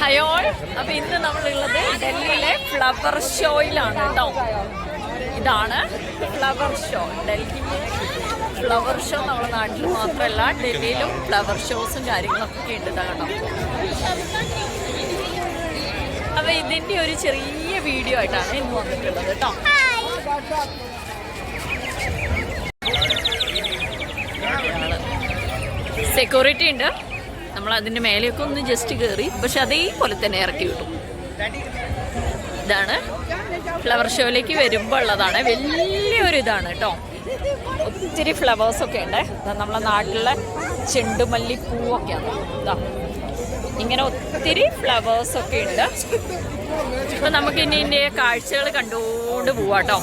ഹയോൾ അപ്പൊ ഇന്ന് നമ്മളുള്ളത് ഡൽഹിയിലെ ഫ്ലവർ ഷോയിലാണ് കേട്ടോ ഇതാണ് flower show. Delhi flower show നമ്മുടെ നാട്ടിൽ മാത്രമല്ല ഡൽഹിയിലും ഫ്ലവർ ഷോസും കാര്യങ്ങളൊക്കെ ഉണ്ട് കേട്ടോ. അപ്പൊ ഇതിന്റെ ഒരു ചെറിയ വീഡിയോ ആയിട്ടാണ് ഇന്ന് വന്നിട്ടുള്ളത് കേട്ടോ സെക്യൂരിറ്റി ഉണ്ട്. നമ്മൾ അതിന്റെ മേലെയൊക്കെ ഒന്ന് ജസ്റ്റ് കയറി പക്ഷെ അതേപോലെ തന്നെ ഇറക്കി വിട്ടു. ഇതാണ്. ഫ്ലവർ ഷോയിലേക്ക് വരുമ്പോൾ ഉള്ളതാണ്. വലിയൊരു ഇതാണ് കേട്ടോ ഒത്തിരി ഫ്ലവേഴ്സ് ഒക്കെ ഉണ്ട്. നമ്മളെ നാട്ടിലെ ചെണ്ടുമല്ലി പൂവൊക്കെയാണ് ഇതാ. ഇങ്ങനെ ഒത്തിരി ഫ്ലവേഴ്സ് ഒക്കെ ഉണ്ട്. അപ്പൊ നമുക്ക് ഇനി ഇന്ത്യ കാഴ്ചകൾ കണ്ടുകൊണ്ട് പോവാട്ടോ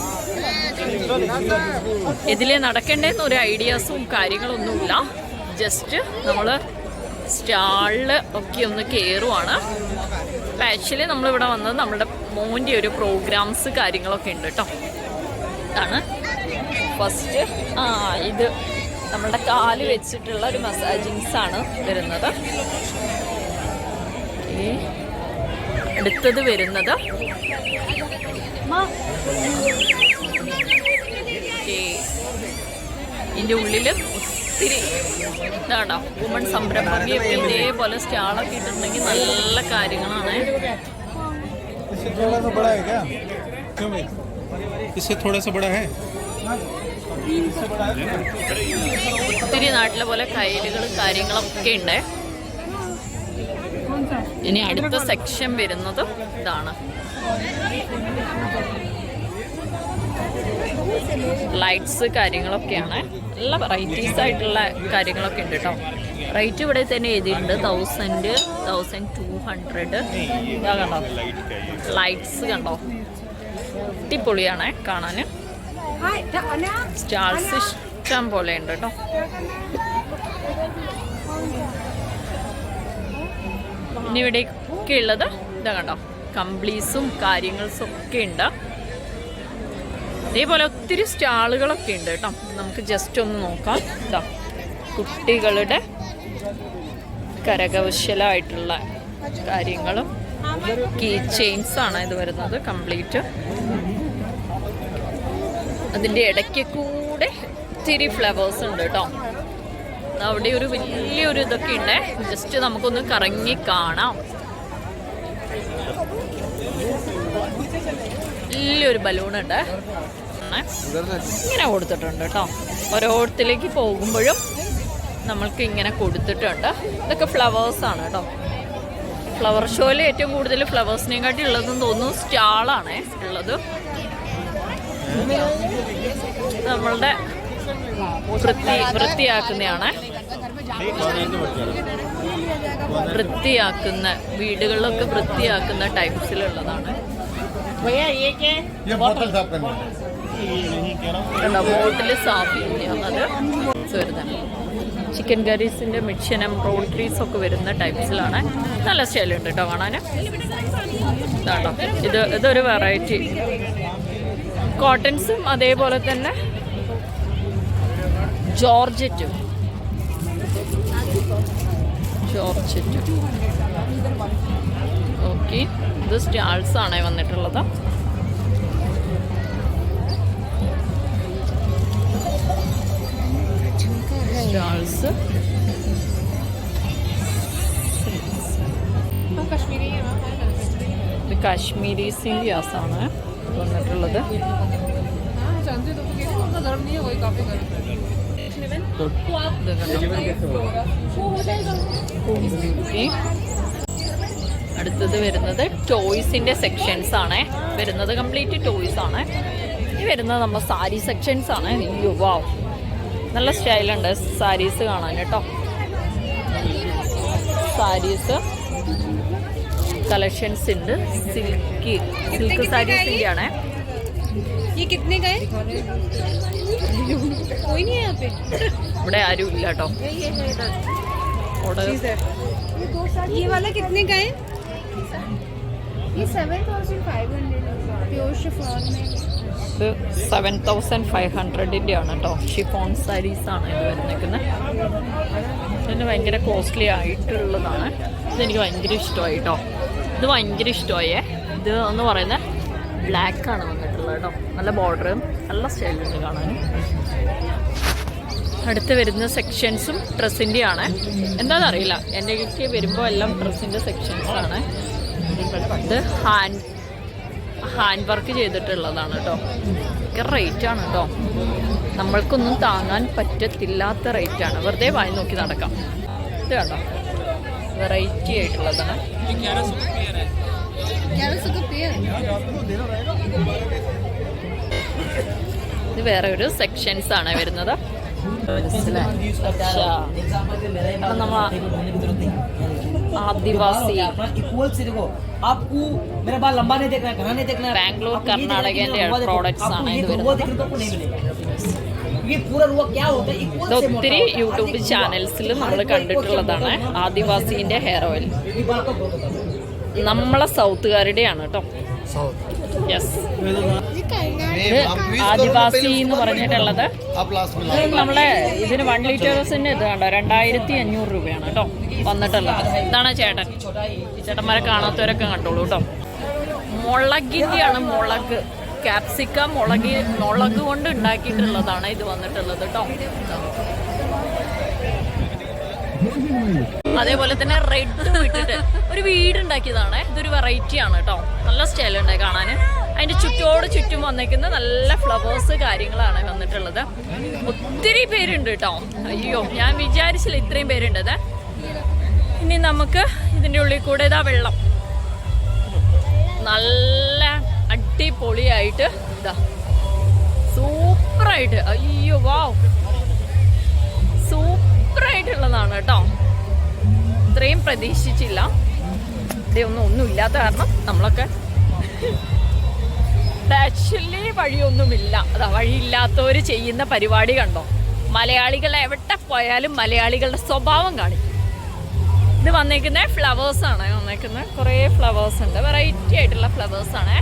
ഇതിൽ നടക്കേണ്ടെന്ന് ഒരു ഐഡിയാസും കാര്യങ്ങളൊന്നുമില്ല. ജസ്റ്റ് നമ്മൾ സ്റ്റാളിൽ ഒക്കെ ഒന്ന് കയറുവാണ് അപ്പം ആക്ച്വലി നമ്മളിവിടെ വന്നത് നമ്മുടെ മോന്റെ ഒരു പ്രോഗ്രാംസ് കാര്യങ്ങളൊക്കെ ഉണ്ട് കേട്ടോ ഇതാണ്. ഫസ്റ്റ് ആ ഇത് നമ്മുടെ കാൽ വെച്ചിട്ടുള്ള ഒരു മസാജിങ്സ് ആണ് വരുന്നത്. അടുത്തത് വരുന്നത്. ഇതിന്റെ ഉള്ളിൽ ഒത്തിരി ഇതാണ്ടോ? വുമൺ സംരംഭം ഇതേപോലെ സ്റ്റാളൊക്കെ ഇട്ടിട്ടുണ്ടെങ്കിൽ നല്ല കാര്യങ്ങളാണ്. ഒത്തിരി നാട്ടിലെ പോലെ കയ്യിലുകളും കാര്യങ്ങളൊക്കെ ഉണ്ട്. ഇനി അടുത്ത സെക്ഷൻ വരുന്നതും ഇതാണ്. ലൈറ്റ്സ് കാര്യങ്ങളൊക്കെയാണ്. നല്ല വെറൈറ്റീസ് ആയിട്ടുള്ള കാര്യങ്ങളൊക്കെ ഉണ്ട് കേട്ടോ റേറ്റ് ഇവിടെ തന്നെ എഴുതിയിട്ടുണ്ട്. തൗസൻഡ് തൗസൻഡ് ടു ഹൺഡ്രഡ് കണ്ടോ? ലൈറ്റ്സ് കണ്ടോ? അടിപൊളിയാണ് കാണാൻ സ്റ്റാൾസ് ഇഷ്ടം പോലെ ഉണ്ട് കേട്ടോ ഇനി ഇവിടെയൊക്കെ ഉള്ളത് ഇതാ കണ്ടോ? കംപ്ലീസും കാര്യങ്ങൾസും ഒക്കെ ഉണ്ട്. അതേപോലെ ഒത്തിരി സ്റ്റാളുകളൊക്കെ ഉണ്ട് കേട്ടോ. നമുക്ക് ജസ്റ്റ് ഒന്ന് നോക്കാം. ഇതാ കുട്ടികളുടെ കരകൗശലമായിട്ടുള്ള കാര്യങ്ങളും കീ ചെയിൻസ് ആണ് ഇത് വരുന്നത് കംപ്ലീറ്റ് അതിന്റെ ഇടയ്ക്ക് കൂടെ ഒത്തിരി ഫ്ലവേഴ്സ് ഉണ്ട് കേട്ടോ. അവിടെ ഒരു വലിയൊരു ഇതൊക്കെ ഉണ്ട്. ജസ്റ്റ് നമുക്കൊന്ന് കറങ്ങി കാണാം. വലിയൊരു ബലൂൺ ഉണ്ട് ഇങ്ങനെ കൊടുത്തിട്ടുണ്ട് കേട്ടോ ഓരോരുത്തിലേക്ക് പോകുമ്പോഴും നമ്മൾക്ക് ഇങ്ങനെ കൊടുത്തിട്ടുണ്ട്. ഇതൊക്കെ ഫ്ലവേഴ്സാണ് ആണ് കേട്ടോ ഫ്ലവർ ഷോയിൽ ഏറ്റവും കൂടുതൽ ഫ്ലവേഴ്സിനെയും കാട്ടി ഉള്ളതെന്ന് തോന്നുന്നു സ്റ്റാളാണ് ഉള്ളത്. നമ്മളുടെ വൃത്തി വൃത്തിയാക്കുന്നതാണ് വൃത്തിയാക്കുന്ന വീടുകളിലൊക്കെ വൃത്തിയാക്കുന്ന ടൈപ്സിലുള്ളതാണ് കണ്ടോ സാഫി വരുന്നത്. ചിക്കൻ കറീസിന്റെ മിക്ഷനും റോട്ടറീസ് ഒക്കെ വരുന്ന ടൈപ്സിലാണ്. നല്ല സ്റ്റൈലുണ്ട് കേട്ടോ കാണാന്. ഇത് ഇതൊരു വെറൈറ്റി കോട്ടൺസും അതേപോലെ തന്നെ ജോർജറ്റും. ജോർജറ്റും. ഓക്കെ ഇത് സ്റ്റാൾസാണ് വന്നിട്ടുള്ളത്. സ്റ്റാൾസ് ഇത് കാശ്മീരി സിന്ധ്യാസ് ആണ് വന്നിട്ടുള്ളത്. അടുത്തത് വരുന്നത് ടോയ്സിന്റെ സെക്ഷൻസ് ആണ്. വരുന്നത് കംപ്ലീറ്റ് ടോയ്സ് ആണ്. ഈ വരുന്നത് നമ്മൾ സാരി സെക്ഷൻസ് ആണ്. അയ്യോ വാവ് നല്ല സ്റ്റൈലുണ്ട് സാരീസ് കാണാൻ കേട്ടോ സാരീസ് കളക്ഷൻസ് ഉണ്ട് സിൽക്കി സിൽക്ക് സാരീസിന്റെ ആണ് ये कितने का है कोई नहीं है यहाँ पे ഇവിടെ ആരും ഇല്ല കേട്ടോ ഓർഡർ ये वाला कितने का है ये seven thousand five hundred pure chiffon में ഇത് സെവൻ തൗസൻഡ് ഫൈവ് ഹൺഡ്രഡിന്റെ ആണ് കേട്ടോ ഷിഫോൺ സാരീസാണ് ഇത് വരുന്നേക്കുന്നത് ഇതിന് ഭയങ്കര കോസ്റ്റ്ലി ആയിട്ടുള്ളതാണ്. ഇതെനിക്ക് ഭയങ്കര ഇഷ്ടമായി കേട്ടോ ഇത് ഭയങ്കര ഇഷ്ടമായേ ഇത് എന്ന് പറയുന്നത് ബ്ലാക്ക് ആണ് വന്നിട്ടുള്ളത് കേട്ടോ നല്ല ബോർഡറും നല്ല സ്റ്റൈലുണ്ട് കാണാനും അടുത്ത് വരുന്ന സെക്ഷൻസും ഡ്രസ്സിന്റെ ആണ് എന്താണെന്ന് അറിയില്ല എന്റെ വരുമ്പോൾ എല്ലാം ഡ്രസ്സിന്റെ സെക്ഷൻസാണ് ഇത് ഹാൻഡ് ഹാൻഡ് വർക്ക് ചെയ്തിട്ടുള്ളതാണ് കേട്ടോ. ഒക്കെ ആണ് കേട്ടോ. നമ്മൾക്കൊന്നും താങ്ങാൻ പറ്റത്തില്ലാത്ത ആണ്. വെറുതെ വായി നോക്കി നടക്കാം. ഇത് കേട്ടോ വെറൈറ്റി ആയിട്ടുള്ളതാണ്. ഇത് വേറെ ഒരു സെക്ഷൻസ് ആണ് വരുന്നത്. മനസ്സിലായി അച്ഛാ. അപ്പം നമ്മ ആദിവാസി इक्वल से देखो आपको मेरा बाल लंबा नहीं देखना है घना नहीं देखना है बैंगलोर, आपको ये कर्नाटक देखना है, के लंबा देखो। products आपको आना ये है देखो, इधर वो उधर। देखने को आपको नहीं मिलेगा ये पूरा रुआ क्या होता है इक्वल ഇത് से मोटा ഒത്തിരി होता है। യൂട്യൂബ് हर एक ചാനൽസിൽ रुआ, നമ്മൾ हर एक रुआ equal से കണ്ടിട്ടുള്ളതാണ് मोटा होता है। ആദിവാസീൻ്റെ ഹെയർ ഓയിൽ ये बाल का बहुत होता है നമ്മളെ സൗത്തുകാരുടെയാണ് കേട്ടോ യെസ് ആദിവാസി എന്ന് പറഞ്ഞിട്ടുള്ളത്. നമ്മളെ ഇതിന് വൺ ലിറ്റേഴ്സിന് ഇത് കണ്ടോ? രണ്ടായിരത്തി അഞ്ഞൂറ് രൂപയാണ് കേട്ടോ വന്നിട്ടുള്ളത്. ഇതാണ് ചേട്ടൻ. ചേട്ടന്മാരെ കാണാത്തവരൊക്കെ കണ്ടോളൂ കേട്ടോ. മുളകിന്റെയാണ് മുളക്. ക്യാപ്സിക്ക മുളകി മുളക് കൊണ്ട് ഉണ്ടാക്കിയിട്ടുള്ളതാണ് ഇത് വന്നിട്ടുള്ളത് കേട്ടോ. അതേപോലെ തന്നെ റെഡ് ഇട്ടിട്ട്. ഒരു വീട് ഉണ്ടാക്കിയതാണ് ഇതൊരു വെറൈറ്റി ആണ് കേട്ടോ നല്ല സ്റ്റൈൽ ഉണ്ട് കാണാൻ. അതിന്റെ ചുറ്റോട് ചുറ്റും വന്നേക്കുന്ന നല്ല ഫ്ലവേഴ്സ് കാര്യങ്ങളാണ് വന്നിട്ടുള്ളത്. ഒത്തിരി പേരുണ്ട് കേട്ടോ അയ്യോ ഞാൻ വിചാരിച്ചില്ല ഇത്രയും പേരുണ്ടത്. ഇനി നമുക്ക് ഇതിന്റെ ഉള്ളിൽ കൂടെ ഇതാ വെള്ളം. നല്ല അടിപൊളിയായിട്ട് ഇതാ. സൂപ്പറായിട്ട്. അയ്യോ വാവ് സൂപ്പറായിട്ടുള്ളതാണ് കേട്ടോ ഇത്രയും പ്രതീക്ഷിച്ചില്ല. ഇവിടെ ഒന്നും ഇല്ലാത്ത കാരണം നമ്മളൊക്കെ ആക്ച്വലി വഴിയൊന്നുമില്ല. അതാ വഴിയില്ലാത്തവർ ചെയ്യുന്ന പരിപാടി കണ്ടോ? മലയാളികൾ എവിടെ പോയാലും മലയാളികളുടെ സ്വഭാവം കാണിക്കും ഇത് വന്നേക്കുന്ന ഫ്ലവേഴ്സ് ആണ് വന്നേക്കുന്ന കുറേ ഫ്ലവേഴ്സ് ഉണ്ട്. വെറൈറ്റി ആയിട്ടുള്ള ഫ്ലവേഴ്സ് ആണ്.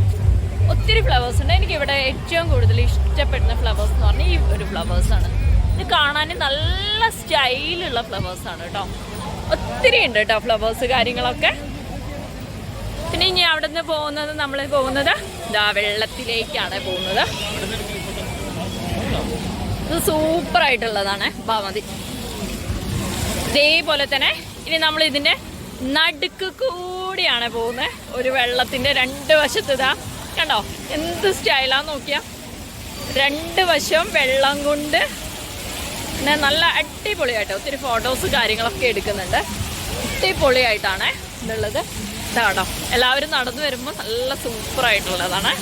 ഒത്തിരി ഫ്ലവേഴ്സ് ഉണ്ട്. എനിക്ക് ഇവിടെ ഏറ്റവും കൂടുതൽ ഇഷ്ടപ്പെടുന്ന ഫ്ലവേഴ്സ് എന്ന് പറഞ്ഞാൽ ഈ ഒരു ഫ്ലവേഴ്സ് ആണ്. ഇത് കാണാൻ നല്ല സ്റ്റൈലുള്ള ഫ്ലവേഴ്സ് ആണ് കേട്ടോ. ഒത്തിരി ഉണ്ട് കേട്ടോ ഫ്ലവേഴ്സ് കാര്യങ്ങളൊക്കെ. പിന്നെ ഇനി അവിടെ നിന്ന് പോകുന്നത് നമ്മൾ പോകുന്നത് ഇതാ വെള്ളത്തിലേക്കാണ് പോകുന്നത്. ഇത് സൂപ്പർ ആയിട്ടുള്ളതാണ് ബാമതി ഇതേപോലെ തന്നെ ഇനി നമ്മൾ ഇതിന്റെ നടുക്ക് കൂടിയാണ് പോകുന്നത്. ഒരു വെള്ളത്തിന്റെ രണ്ട് വശത്ത് ഇതാ കണ്ടോ? എന്ത് സ്റ്റൈലാന്ന് നോക്കിയാ? രണ്ട് വശം വെള്ളം കൊണ്ട് പിന്നെ നല്ല അടിപൊളിയായിട്ട് ഒത്തിരി ഫോട്ടോസ് കാര്യങ്ങളൊക്കെ എടുക്കുന്നുണ്ട്. അടിപൊളിയായിട്ടാണ് ഇതുള്ളത്. ഇതാണോ എല്ലാവരും നടന്നു വരുമ്പോൾ നല്ല സൂപ്പർ ആയിട്ടുള്ളതാണ്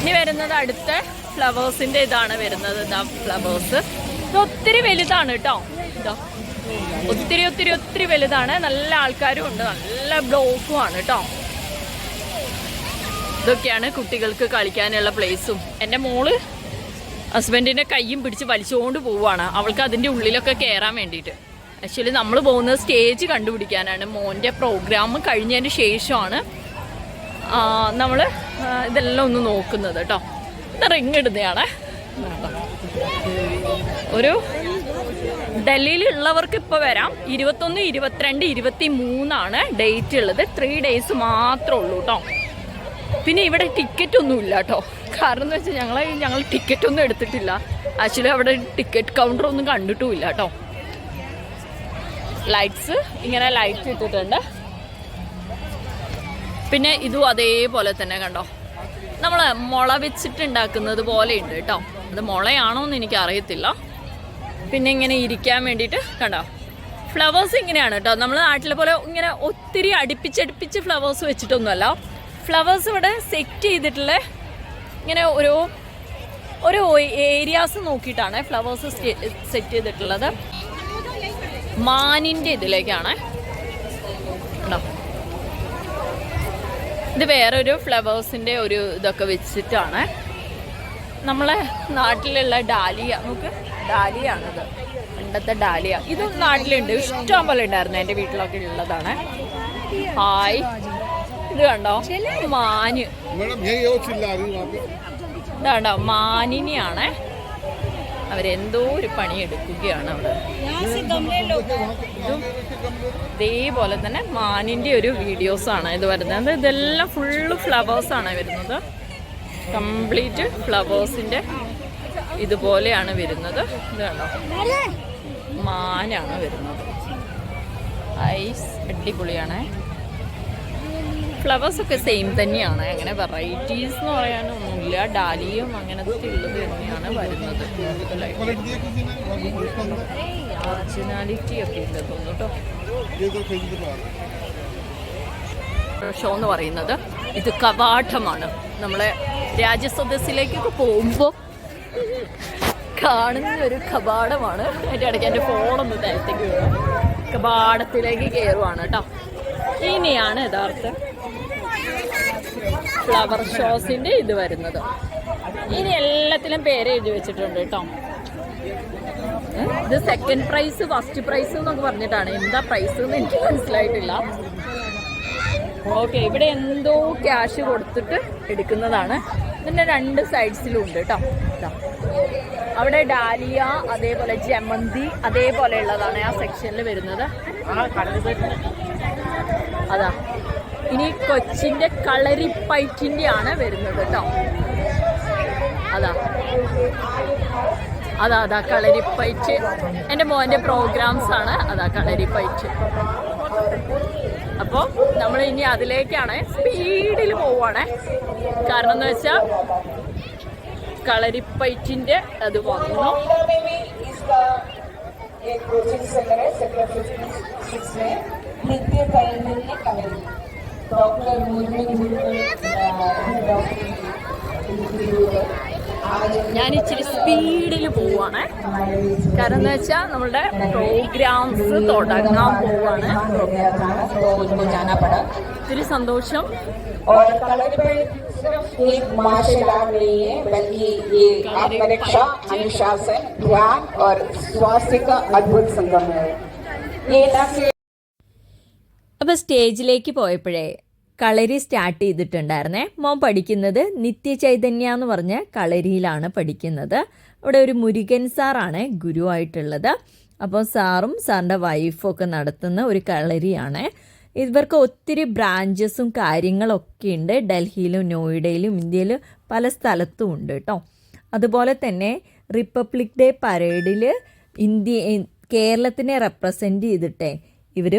ഇനി വരുന്നത് അടുത്ത ഫ്ലവേഴ്സിന്റെ ഇതാണ് വരുന്നത് ഇതാ ഫ്ലവേഴ്സ് ഇത് ഒത്തിരി വലുതാണ് കേട്ടോ. ഇതോ ഒത്തിരി ഒത്തിരി ഒത്തിരി വലുതാണ്. നല്ല ആൾക്കാരും ഉണ്ട്. നല്ല ബ്ലോക്കും ആണ് കേട്ടോ. ഇതൊക്കെയാണ് കുട്ടികൾക്ക് കളിക്കാനുള്ള പ്ലേസും എന്റെ മോൾ ഹസ്ബൻഡിന്റെ കൈയും പിടിച്ച് വലിച്ചുകൊണ്ട് പോവുകയാണ്. അവൾക്ക് അതിന്റെ ഉള്ളിലൊക്കെ കയറാൻ വേണ്ടിയിട്ട്. ആക്ച്വലി നമ്മൾ പോകുന്നത് സ്റ്റേജ് കണ്ടുപിടിക്കാനാണ്. മോന്റെ പ്രോഗ്രാം കഴിഞ്ഞതിന് ശേഷമാണ് നമ്മൾ ഇതെല്ലാം ഒന്ന് നോക്കുന്നത് കേട്ടോ റിങ് ഇടുന്നതാണ്. ഒരു ഡൽഹിയിലുള്ളവർക്ക് ഇപ്പോൾ വരാം. ഇരുപത്തൊന്ന് ഇരുപത്തിരണ്ട് ഇരുപത്തി മൂന്നാണ് ഡേറ്റ് ഉള്ളത്. ത്രീ ഡേയ്സ് മാത്രമേ ഉള്ളൂ കേട്ടോ പിന്നെ ഇവിടെ ടിക്കറ്റ് ഒന്നും ഇല്ല കേട്ടോ കാരണം എന്ന് വെച്ചാൽ ഞങ്ങൾ ഞങ്ങൾ ടിക്കറ്റ് ഒന്നും എടുത്തിട്ടില്ല. ആക്ച്വലി അവിടെ ടിക്കറ്റ് കൗണ്ടർ ഒന്നും കണ്ടിട്ടുമില്ല കേട്ടോ ലൈറ്റ്സ് ഇങ്ങനെ ലൈറ്റ് ഇട്ടിട്ടുണ്ട്. പിന്നെ ഇതും അതേപോലെ തന്നെ കണ്ടോ. നമ്മൾ മുള വെച്ചിട്ടുണ്ടാക്കുന്നത് പോലെ ഉണ്ട് കേട്ടോ. അത് മുളയാണോ എന്ന് എനിക്ക് അറിയത്തില്ല പിന്നെ ഇങ്ങനെ ഇരിക്കാൻ വേണ്ടിയിട്ട് കണ്ടോ. ഫ്ലവേഴ്സ് ഇങ്ങനെയാണ് കേട്ടോ. നമ്മൾ നാട്ടിലെ പോലെ ഇങ്ങനെ ഒത്തിരി അടുപ്പിച്ചടുപ്പിച്ച് ഫ്ലവേഴ്സ് വെച്ചിട്ടൊന്നുമല്ല. ഫ്ലവേഴ്സ് ഇവിടെ സെറ്റ് ചെയ്തിട്ടുള്ള ഇങ്ങനെ ഒരു ഒരു ഏരിയാസ് നോക്കിയിട്ടാണ് ഫ്ലവേഴ്സ് സെറ്റ് ചെയ്തിട്ടുള്ളത്. മാനിന്റെ ഇതിലേക്കാണ്. ഇത് വേറൊരു ഫ്ലവേഴ്സിന്റെ ഒരു ഇതൊക്കെ വെച്ചിട്ടാണ്. നമ്മളെ നാട്ടിലുള്ള ഡാലിയ നമുക്ക് ഡാലിയാണിത്. പണ്ടത്തെ ഡാലിയ. ഇത് നാട്ടിലുണ്ട്. ഇഷ്ടം പോലെ ഉണ്ടായിരുന്നു. എന്റെ വീട്ടിലൊക്കെ ഉള്ളതാണ്. ഹായ് ഇത് കണ്ടോ? മാന്. ഇതാണ്ടോ മാനിനെയാണേ. അവരെന്തോ ഒരു പണിയെടുക്കുകയാണ് അവിടെ. ഇതേപോലെ തന്നെ മാനിന്റെ ഒരു വീഡിയോസാണ് ഇത് വരുന്നത്. ഇതെല്ലാം ഫുള്ള് ആണ് വരുന്നത്. കംപ്ലീറ്റ് ഫ്ലവേഴ്സിന്റെ ഇതുപോലെയാണ് വരുന്നത്. ഇത് കണ്ടോ? മാനാണ് വരുന്നത്. ഐസ് അടിപൊളിയാണേ. ഫ്ലവേഴ്സൊക്കെ സെയിം തന്നെയാണ്. അങ്ങനെ വെറൈറ്റീസ് എന്ന് പറയാനൊന്നുമില്ല. ഡാലിയും അങ്ങനത്തെ ഉള്ളത് തന്നെയാണ് വരുന്നത്. ഒറിജിനാലിറ്റി ഒക്കെ ഉണ്ട് തോന്നുന്നു ഷോ എന്ന് പറയുന്നത് ഇത് കവാടമാണ്. നമ്മളെ രാജ്യസദസ്സിലേക്കൊക്കെ പോകുമ്പോൾ കാണുന്ന ഒരു കപാടമാണ് എന്റെ ഇടയ്ക്ക് എന്റെ ഫോണൊന്ന് നിലത്തേക്ക് വീഴും കപാടത്തിലേക്ക് കയറുവാണ് കേട്ടോ ഇനിയാണ് യഥാർത്ഥം ഫ്ലവർ ഷോസിന്റെ ഇത് വരുന്നത്. ഇനി എല്ലാത്തിലും പേര് എഴുതി വെച്ചിട്ടുണ്ട് കേട്ടോ. ഇത് സെക്കൻഡ് പ്രൈസ് ഫസ്റ്റ് പ്രൈസ് എന്നൊക്കെ പറഞ്ഞിട്ടാണ്. എന്താ പ്രൈസ് എന്ന് എനിക്ക് മനസ്സിലായിട്ടില്ല. ഓക്കെ ഇവിടെ എന്തോ ക്യാഷ് കൊടുത്തിട്ട് എടുക്കുന്നതാണ്. ഇതിന്റെ രണ്ട് സൈഡ്സിലും ഉണ്ട് കേട്ടോ. അവിടെ ഡാലിയ അതേപോലെ ജമന്തി അതേപോലെ ഉള്ളതാണ് ആ സെക്ഷനിൽ വരുന്നത്. അതാ. ഇനി കൊച്ചിന്റെ കളരിപ്പയറ്റിന്റെ ആണ് വരുന്നത് കേട്ടോ അതാ അതാ അതാ കളരിപ്പയറ്റ് എൻ്റെ മോൻ്റെ പ്രോഗ്രാംസ് ആണ് അതാ കളരിപ്പയറ്റ് അപ്പോൾ നമ്മൾ ഇനി അതിലേക്കാണ് സ്പീഡിൽ പോവാണ് കാരണം എന്ന് വെച്ചാൽ കളരിപ്പയറ്റിൻ്റെ അത് വന്നു में भी इसका एक कोचिंग सेंटर है सेक्टर फिफ्टी सिक्स में नित्य कल्याण कमेटी डॉक्टर मुरली डॉक्टर आज ഞാൻ ഇച്ചിരി സ്പീഡിൽ പോവാണ് കാരണം എന്ന് വെച്ചാൽ നമ്മളുടെ പ്രോഗ്രാംസ് തുടങ്ങാൻ പോവാണ് हो गया था तो मुझको जाना पड़ा ഒത്തിരി സന്തോഷം और कलर पे सिर्फ एक मार्शल आर्ट नहीं है बल्कि ये आत्मरक्षा अनुशासन ध्यान और स्वास्थ्य का अद्भुत संगम है ये न केवल അപ്പോൾ സ്റ്റേജിലേക്ക് പോയപ്പോഴേ കളരി സ്റ്റാർട്ട് ചെയ്തിട്ടുണ്ടായിരുന്നേ. മോൻ പഠിക്കുന്നത് നിത്യചൈതന്യ എന്ന് പറഞ്ഞ കളരിയിലാണ് പഠിക്കുന്നത്. അവിടെ ഒരു മുരുകൻ സാറാണ് ഗുരുവായിട്ടുള്ളത്. അപ്പോൾ സാറും സാറിന്റെ വൈഫും ഒക്കെ നടത്തുന്ന ഒരു കളരിയാണ്. ഇവർക്ക് ഒത്തിരി ബ്രാഞ്ചസും കാര്യങ്ങളൊക്കെ ഉണ്ട്. ഡൽഹിയിലും നോയിഡയിലും ഇന്ത്യയിലും പല സ്ഥലത്തും ഉണ്ട് കേട്ടോ അതുപോലെ തന്നെ റിപ്പബ്ലിക് ഡേ പരേഡിൽ ഇന്ത്യ കേരളത്തിനെ റെപ്രസെന്റ് ചെയ്തിട്ടേ ഇവർ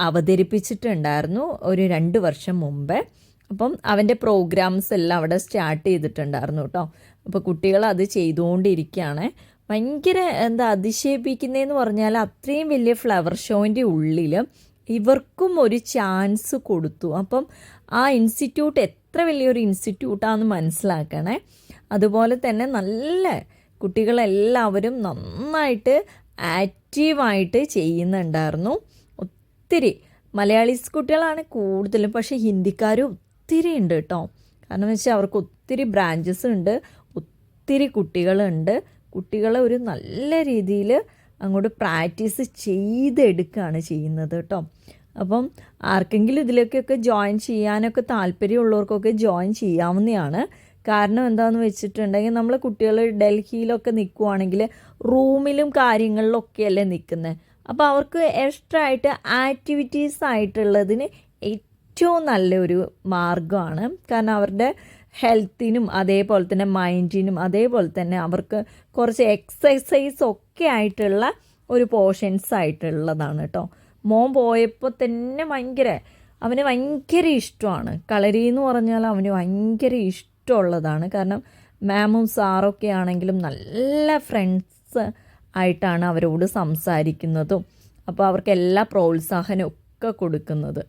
അവതരിപ്പിച്ചിട്ടുണ്ടായിരുന്നു ഒരു രണ്ട് വർഷം മുമ്പേ. അപ്പം അവന്റെ പ്രോഗ്രാംസ് എല്ലാം അവിടെ സ്റ്റാർട്ട് ചെയ്തിട്ടുണ്ടായിരുന്നു കേട്ടോ. അപ്പോൾ കുട്ടികൾ അത് ചെയ്തുകൊണ്ടിരിക്കുകയാണ്. ഭയങ്കര എന്താ അതിശയിപ്പിക്കുന്നതെന്ന് പറഞ്ഞാൽ അത്രയും വലിയ ഫ്ലവർ ഷോന്റെ ഉള്ളിൽ ഇവർക്കും ഒരു ചാൻസ് കൊടുത്തു. അപ്പം ആ ഇൻസ്റ്റിറ്റ്യൂട്ട് എത്ര വലിയൊരു ഇൻസ്റ്റിറ്റ്യൂട്ടാണെന്ന് മനസ്സിലാക്കണേ. അതുപോലെ തന്നെ നല്ല കുട്ടികളെല്ലാവരും നന്നായിട്ട് ആക്റ്റീവായിട്ട് ചെയ്യുന്നുണ്ടായിരുന്നു. ഒത്തിരി മലയാളീസ് കുട്ടികളാണ് കൂടുതലും പക്ഷേ ഹിന്ദിക്കാരും ഒത്തിരി ഉണ്ട് കേട്ടോ. കാരണം വെച്ചാൽ അവർക്ക് ഒത്തിരി ബ്രാഞ്ചസ് ഉണ്ട് ഒത്തിരി കുട്ടികളുണ്ട്. കുട്ടികളെ ഒരു നല്ല രീതിയിൽ അങ്ങോട്ട് പ്രാക്ടീസ് ചെയ്തെടുക്കുകയാണ് ചെയ്യുന്നത് കേട്ടോ. അപ്പം ആർക്കെങ്കിലും ഇതിലേക്കൊക്കെ ജോയിൻ ചെയ്യാനൊക്കെ താല്പര്യമുള്ളവർക്കൊക്കെ ജോയിൻ ചെയ്യാവുന്നതാണ്. കാരണം എന്താണെന്ന് വെച്ചിട്ടുണ്ടെങ്കിൽ നമ്മൾ കുട്ടികൾ ഡൽഹിയിലൊക്കെ നിൽക്കുവാണെങ്കിൽ റൂമിലും കാര്യങ്ങളിലൊക്കെയല്ലേ നിൽക്കുന്നത് അപ്പോൾ അവർക്ക് എക്സ്ട്രാ ആയിട്ട് ആക്ടിവിറ്റീസ് ആയിട്ടുള്ളതിന് ഏറ്റവും നല്ലൊരു മാർഗമാണ് കാരണം അവരുടെ ഹെൽത്തിനും അതേപോലെ തന്നെ മൈൻഡിനും അതേപോലെ തന്നെ അവർക്ക് കുറച്ച് എക്സസൈസ് ഒക്കെ ആയിട്ടുള്ള ഒരു പോർഷൻസ് ആയിട്ടുള്ളതാണ് കേട്ടോ മോൻ പോയപ്പോൾ തന്നെ ഭയങ്കര അവന് ഭയങ്കര ഇഷ്ടമാണ്. കളരി എന്ന് പറഞ്ഞാൽ അവന് ഭയങ്കര ഇഷ്ടമുള്ളതാണ്. കാരണം മാമും സാറൊക്കെ ആണെങ്കിലും നല്ല ഫ്രണ്ട്സ് ആയിട്ടാണ് അവരോട് സംസാരിക്കുന്നതും. അപ്പോൾ അവർക്ക് എല്ലാ പ്രോത്സാഹനവും ഒക്കെ കൊടുക്കുന്നത്.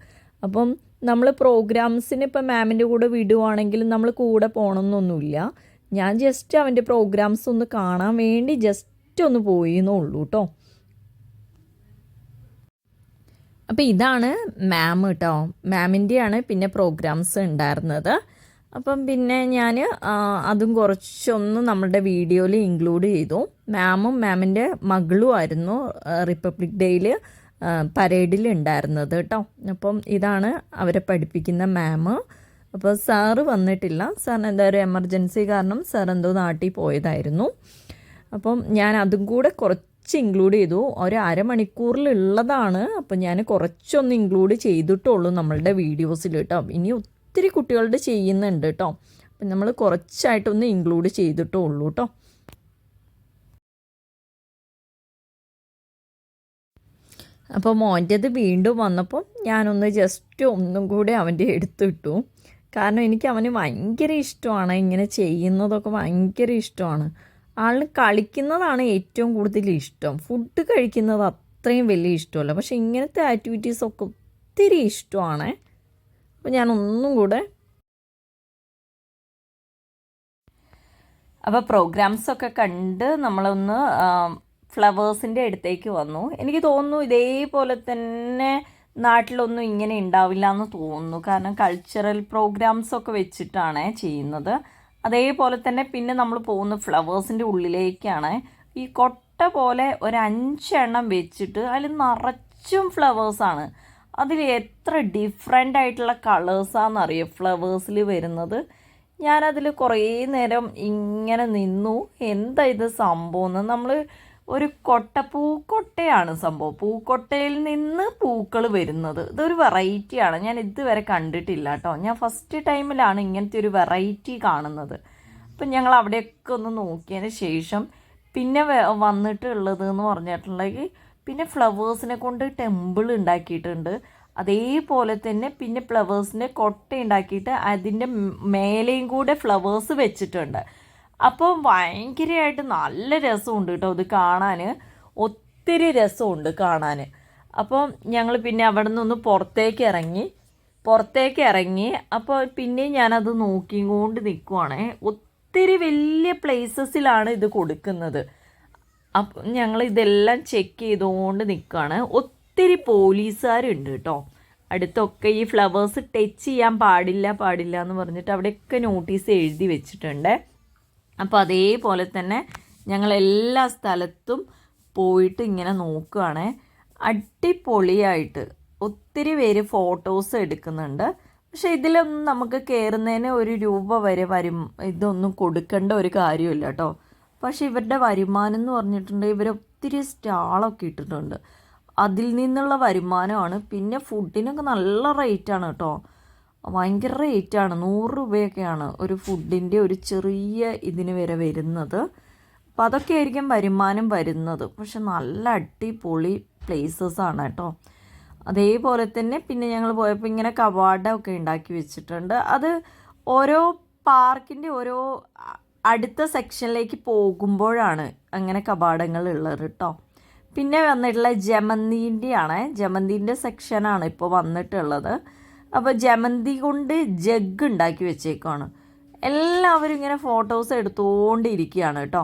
അപ്പം നമ്മൾ പ്രോഗ്രാംസിന് ഇപ്പം മാമിന്റെ കൂടെ വിടുവാണെങ്കിലും നമ്മൾ കൂടെ പോകണമെന്നൊന്നുമില്ല ഞാൻ ജസ്റ്റ് അവന്റെ പ്രോഗ്രാംസ് ഒന്ന് കാണാൻ വേണ്ടി ജസ്റ്റ് ഒന്ന് പോയി എന്നുള്ളൂ കേട്ടോ അപ്പോൾ ഇതാണ് മാം കേട്ടോ മാമിന്റെയാണ് പിന്നെ പ്രോഗ്രാംസ് ഉണ്ടായിരുന്നത്. അപ്പം പിന്നെ ഞാൻ അതും കുറച്ചൊന്ന് നമ്മളുടെ വീഡിയോയിൽ ഇൻക്ലൂഡ് ചെയ്തു. മാമും മാമിന്റെ മകളും ആയിരുന്നു റിപ്പബ്ലിക് ഡേയിൽ പരേഡിൽ ഉണ്ടായിരുന്നത് കേട്ടോ. അപ്പം ഇതാണ് അവരെ പഠിപ്പിക്കുന്ന മാം അപ്പോൾ സാറ് വന്നിട്ടില്ല. സാറിന് എന്താ ഒരു എമർജൻസി കാരണം സാർ എന്തോ നാട്ടിൽ പോയതായിരുന്നു. അപ്പം ഞാൻ അതും കൂടെ കുറച്ച് ഇൻക്ലൂഡ് ചെയ്തു. ഒരു അരമണിക്കൂറിലുള്ളതാണ് അപ്പം ഞാൻ കുറച്ചൊന്ന് ഇൻക്ലൂഡ് ചെയ്തിട്ടുള്ളൂ നമ്മളുടെ വീഡിയോസിൽ കേട്ടോ. ഇനി ഒത്തിരി കുട്ടികളുടെ ചെയ്യുന്നുണ്ട് കേട്ടോ അപ്പം നമ്മൾ കുറച്ചായിട്ടൊന്ന് ഇൻക്ലൂഡ് ചെയ്തിട്ടേ ഉള്ളൂ കേട്ടോ അപ്പോൾ മോന്റെത് വീണ്ടും വന്നപ്പോൾ ഞാനൊന്ന് ജസ്റ്റ് ഒന്നും കൂടി അവന്റെ എടുത്തിട്ടു. കാരണം എനിക്ക് അവന് ഭയങ്കര ഇഷ്ടമാണ് ഇങ്ങനെ ചെയ്യുന്നതൊക്കെ ഭയങ്കര ഇഷ്ടമാണ്. ആളിന് കളിക്കുന്നതാണ് ഏറ്റവും കൂടുതൽ ഇഷ്ടം. ഫുഡ് കഴിക്കുന്നത് അത്രയും വലിയ ഇഷ്ടമല്ല. പക്ഷേ ഇങ്ങനത്തെ ആക്ടിവിറ്റീസൊക്കെ ഒത്തിരി ഇഷ്ടമാണ്. അപ്പോൾ ഞാൻ ഒന്നും കൂടെ അപ്പോൾ പ്രോഗ്രാംസൊക്കെ കണ്ട് നമ്മളൊന്ന് ഫ്ലവേഴ്സിന്റെ അടുത്തേക്ക് വന്നു. എനിക്ക് തോന്നുന്നു ഇതേപോലെ തന്നെ നാട്ടിലൊന്നും ഇങ്ങനെ ഉണ്ടാവില്ല എന്ന് തോന്നുന്നു. കാരണം കൾച്ചറൽ പ്രോഗ്രാംസൊക്കെ വെച്ചിട്ടാണ് ചെയ്യുന്നത്. അതേപോലെ തന്നെ പിന്നെ നമ്മൾ പോകുന്ന ഫ്ലവേഴ്സിന്റെ ഉള്ളിലേക്കാണ് ഈ കൊട്ട പോലെ ഒരു അഞ്ചെണ്ണം വെച്ചിട്ട് അതിൽ നിറച്ചും ഫ്ലവേഴ്സാണ് അതിൽ എത്ര ഡിഫറെന്റ് ആയിട്ടുള്ള കളേഴ്സാണെന്നറിയോ ഫ്ലവേഴ്സിൽ വരുന്നത്. ഞാനതിൽ കുറേ നേരം ഇങ്ങനെ നിന്നു. എന്താ ഇത് സംഭവം എന്ന് നമ്മൾ ഒരു കൊട്ട പൂക്കൊട്ടയാണ് സംഭവം. പൂക്കൊട്ടയിൽ നിന്ന് പൂക്കൾ വരുന്നത്. ഇതൊരു വെറൈറ്റിയാണ് ഞാൻ ഇതുവരെ കണ്ടിട്ടില്ല കേട്ടോ. ഞാൻ ഫസ്റ്റ് ടൈമിലാണ് ഇങ്ങനത്തെ ഒരു വെറൈറ്റി കാണുന്നത്. അപ്പം ഞങ്ങൾ അവിടെയൊക്കെ ഒന്ന് നോക്കിയതിന് ശേഷം പിന്നെ വന്നിട്ടുള്ളത് എന്ന് പറഞ്ഞിട്ടുണ്ടെങ്കിൽ പിന്നെ ഫ്ലവേഴ്സിനെ കൊണ്ട് ടെമ്പിൾ ഉണ്ടാക്കിയിട്ടുണ്ട്. അതേപോലെ തന്നെ പിന്നെ ഫ്ലവേഴ്സിന്റെ കൊട്ട ഉണ്ടാക്കിയിട്ട് അതിന്റെ മേലെയും കൂടെ ഫ്ലവേഴ്സ് വെച്ചിട്ടുണ്ട്. അപ്പോൾ ഭയങ്കരമായിട്ട് നല്ല രസമുണ്ട് കേട്ടോ ഇത് കാണാൻ ഒത്തിരി രസമുണ്ട് കാണാൻ അപ്പോൾ ഞങ്ങൾ പിന്നെ അവിടെ നിന്ന് പുറത്തേക്ക് ഇറങ്ങി പുറത്തേക്ക് ഇറങ്ങി അപ്പോൾ പിന്നെ ഞാനത് നോക്കിയും കൊണ്ട് നിൽക്കുവാണേ ഒത്തിരി വലിയ പ്ലേസസിലാണ് ഇത് കൊടുക്കുന്നത്. അപ്പം ഞങ്ങൾ ഇതെല്ലാം ചെക്ക് ചെയ്തുകൊണ്ട് നിൽക്കുകയാണ് ഒത്തിരി പോലീസുകാരുണ്ട് കേട്ടോ അടുത്തൊക്കെ ഈ ഫ്ലവേഴ്സ് ടച്ച് ചെയ്യാൻ പാടില്ല പാടില്ല എന്ന് പറഞ്ഞിട്ട് അവിടെയൊക്കെ നോട്ടീസ് എഴുതി വെച്ചിട്ടുണ്ട്. അപ്പോൾ അതേപോലെ തന്നെ ഞങ്ങൾ എല്ലാ സ്ഥലത്തും പോയിട്ട് ഇങ്ങനെ നോക്കുകയാണ് അടിപൊളിയായിട്ട് ഒത്തിരി പേര് ഫോട്ടോസ് എടുക്കുന്നുണ്ട്. പക്ഷേ ഇതിലൊന്നും നമുക്ക് കയറുന്നതിന് ഒരു രൂപ വരെ വരും ഇതൊന്നും കൊടുക്കേണ്ട ഒരു കാര്യമില്ല കേട്ടോ പക്ഷെ ഇവരുടെ വരുമാനം എന്ന് പറഞ്ഞിട്ടുണ്ടെങ്കിൽ ഇവർ ഒത്തിരി സ്റ്റാളൊക്കെ ഇട്ടിട്ടുണ്ട്. അതിൽ നിന്നുള്ള വരുമാനമാണ്. പിന്നെ ഫുഡിനൊക്കെ നല്ല റേറ്റാണ് കേട്ടോ. ഭയങ്കര റേറ്റാണ് നൂറ് രൂപയൊക്കെയാണ് ഒരു ഫുഡിന്റെ ഒരു ചെറിയ ഇതിന് വരെ വരുന്നത്. അപ്പം അതൊക്കെ ആയിരിക്കും വരുമാനം വരുന്നത്. പക്ഷെ നല്ല അടിപൊളി പ്ലേസസ് ആണ് കേട്ടോ. അതേപോലെ തന്നെ പിന്നെ ഞങ്ങൾ പോയപ്പോൾ ഇങ്ങനെ കവാടമൊക്കെ ഉണ്ടാക്കി വെച്ചിട്ടുണ്ട്. അത് ഓരോ പാർക്കിന്റെ ഓരോ അടുത്ത സെക്ഷനിലേക്ക് പോകുമ്പോഴാണ് അങ്ങനെ കപാടങ്ങൾ ഉള്ളത് കേട്ടോ. പിന്നെ വന്നിട്ടുള്ള ജമന്തിന്റെ ആണ് ജമന്തിന്റെ സെക്ഷനാണ് ഇപ്പോൾ വന്നിട്ടുള്ളത്. അപ്പോൾ ജമന്തി കൊണ്ട് ജഗ് ഉണ്ടാക്കി വെച്ചേക്കാണ് എല്ലാവരും ഇങ്ങനെ ഫോട്ടോസ് എടുത്തുകൊണ്ടിരിക്കുകയാണ് കേട്ടോ.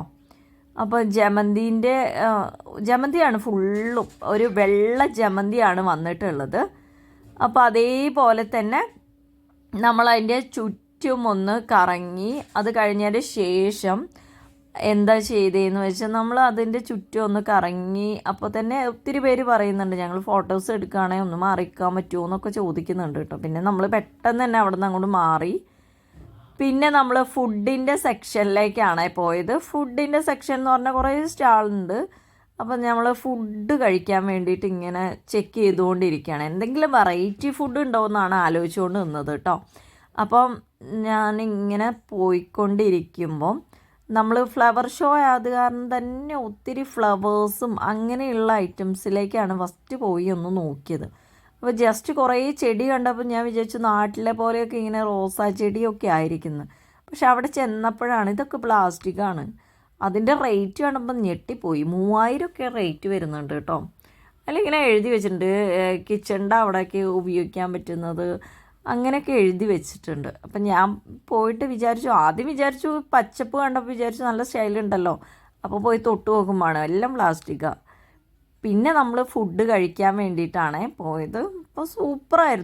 അപ്പോൾ ജമന്തിന്റെ ജമന്തിയാണ് ഫുള്ളും. ഒരു വെള്ള ജമന്തിയാണ് വന്നിട്ടുള്ളത്. അപ്പോൾ അതേപോലെ തന്നെ നമ്മൾ അതിന്റെ ചുറ്റും ഒന്ന് കറങ്ങി അത് കഴിഞ്ഞതിന് ശേഷം എന്താ ചെയ്തതെന്ന് വെച്ചാൽ നമ്മൾ അതിന്റെ ചുറ്റും ഒന്ന് കറങ്ങി അപ്പോൾ തന്നെ ഒത്തിരി പേര് പറയുന്നുണ്ട് ഞങ്ങൾ ഫോട്ടോസ് എടുക്കുകയാണെങ്കിൽ ഒന്ന് മാറിക്കാൻ പറ്റുമോ എന്നൊക്കെ ചോദിക്കുന്നുണ്ട് കേട്ടോ. പിന്നെ നമ്മൾ പെട്ടെന്ന് തന്നെ അവിടെ നിന്ന് അങ്ങോട്ട് മാറി. പിന്നെ നമ്മൾ ഫുഡിന്റെ സെക്ഷനിലേക്കാണ് പോയത്. ഫുഡിന്റെ സെക്ഷൻ എന്ന് പറഞ്ഞാൽ കുറേ സ്റ്റാളുണ്ട് അപ്പം നമ്മൾ ഫുഡ് കഴിക്കാൻ വേണ്ടിയിട്ട് ഇങ്ങനെ ചെക്ക് ചെയ്തുകൊണ്ടിരിക്കുകയാണ്. എന്തെങ്കിലും വെറൈറ്റി ഫുഡ് ഉണ്ടോ എന്നാണ് ആലോചിച്ചുകൊണ്ട് നിന്നത് കേട്ടോ. അപ്പം ഞാനിങ്ങനെ പോയിക്കൊണ്ടിരിക്കുമ്പം നമ്മൾ ഫ്ലവർ ഷോ ആയത് കാരണം തന്നെ ഒത്തിരി ഫ്ലവേഴ്സും അങ്ങനെയുള്ള ഐറ്റംസിലേക്കാണ് ഫസ്റ്റ് പോയി ഒന്ന് നോക്കിയത്. അപ്പോൾ ജസ്റ്റ് കുറേ ചെടി കണ്ടപ്പോൾ ഞാൻ വിചാരിച്ചു നാട്ടിലെ പോലെയൊക്കെ ഇങ്ങനെ റോസാ ചെടിയൊക്കെ ആയിരിക്കുന്നു. പക്ഷെ അവിടെ ചെന്നപ്പോഴാണ് ഇതൊക്കെ പ്ലാസ്റ്റിക്കാണ് അതിന്റെ റേറ്റ് കാണുമ്പോൾ ഞെട്ടിപ്പോയി. മൂവായിരം ഒക്കെ റേറ്റ് വരുന്നുണ്ട് കേട്ടോ. അതിലിങ്ങനെ എഴുതി വെച്ചിട്ടുണ്ട് കിച്ചണിന്റെ അവിടെയൊക്കെ ഉപയോഗിക്കാൻ പറ്റുന്നത് അങ്ങനെയൊക്കെ എഴുതി വെച്ചിട്ടുണ്ട്. അപ്പം ഞാൻ പോയിട്ട് വിചാരിച്ചു ആദ്യം വിചാരിച്ചു പച്ചപ്പ് കണ്ടപ്പോൾ വിചാരിച്ചു നല്ല സ്റ്റൈലുണ്ടല്ലോ അപ്പോൾ പോയി തൊട്ട് നോക്കുമ്പോഴാണ് എല്ലാം പ്ലാസ്റ്റിക്കാണ് പിന്നെ നമ്മൾ ഫുഡ് കഴിക്കാൻ വേണ്ടിയിട്ടാണ് പോയത്. അപ്പോൾ സൂപ്പറായിരുന്നു